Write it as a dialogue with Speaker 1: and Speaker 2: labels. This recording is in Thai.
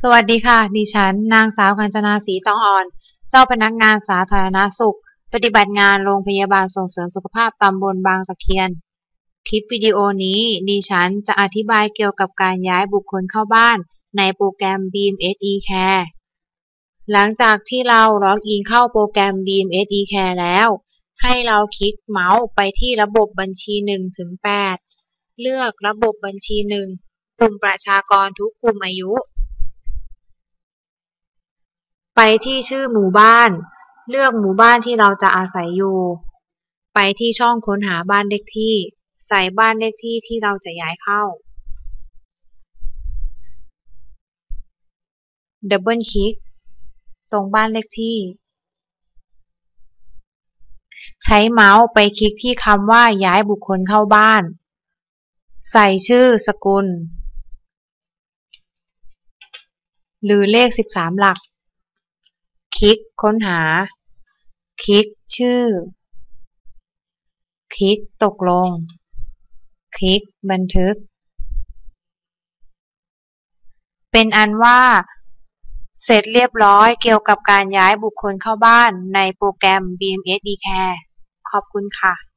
Speaker 1: สวัสดีค่ะ ดิฉัน นางสาวกัญจนาศรีตองอ่อน เจ้าพนักงานสาธารณสุข ปฏิบัติงานโรงพยาบาลส่งเสริมสุขภาพตำบลบางตะเคียน คลิปวิดีโอนี้ ดิฉันจะอธิบายเกี่ยวกับการย้ายบุคคลเข้าบ้าน ในโปรแกรม BEAM SE Care หลังจากที่เราล็อกอินเข้าโปรแกรม BEAM SE Care แล้ว ให้เราคลิกเมาส์ไปที่ระบบบัญชี1ถึง8เลือกระบบบัญชี 1 กลุ่มประชากรทุกกลุ่มอายุ ไปที่ชื่อหมู่บ้าน เลือกหมู่บ้านที่เราจะอาศัยอยู่ ไปที่ช่องค้นหาบ้านเลขที่ ใส่บ้านเลขที่ที่เราจะย้ายเข้า ดับเบิลคลิก ตรงบ้านเลขที่ ใช้เมาส์ไปคลิกที่คำว่าย้ายบุคคลเข้าบ้าน ใส่ชื่อสกุล หรือเลข 13 หลัก ลิกค้นหา คลิกชื่อ คลิกตกลง คลิกบันทึก เป็นอันว่า เสร็จเรียบร้อยเกี่ยวกับการย้ายบุคคลเข้าบ้านในโปรแกรม BMS eCare ขอบคุณค่ะ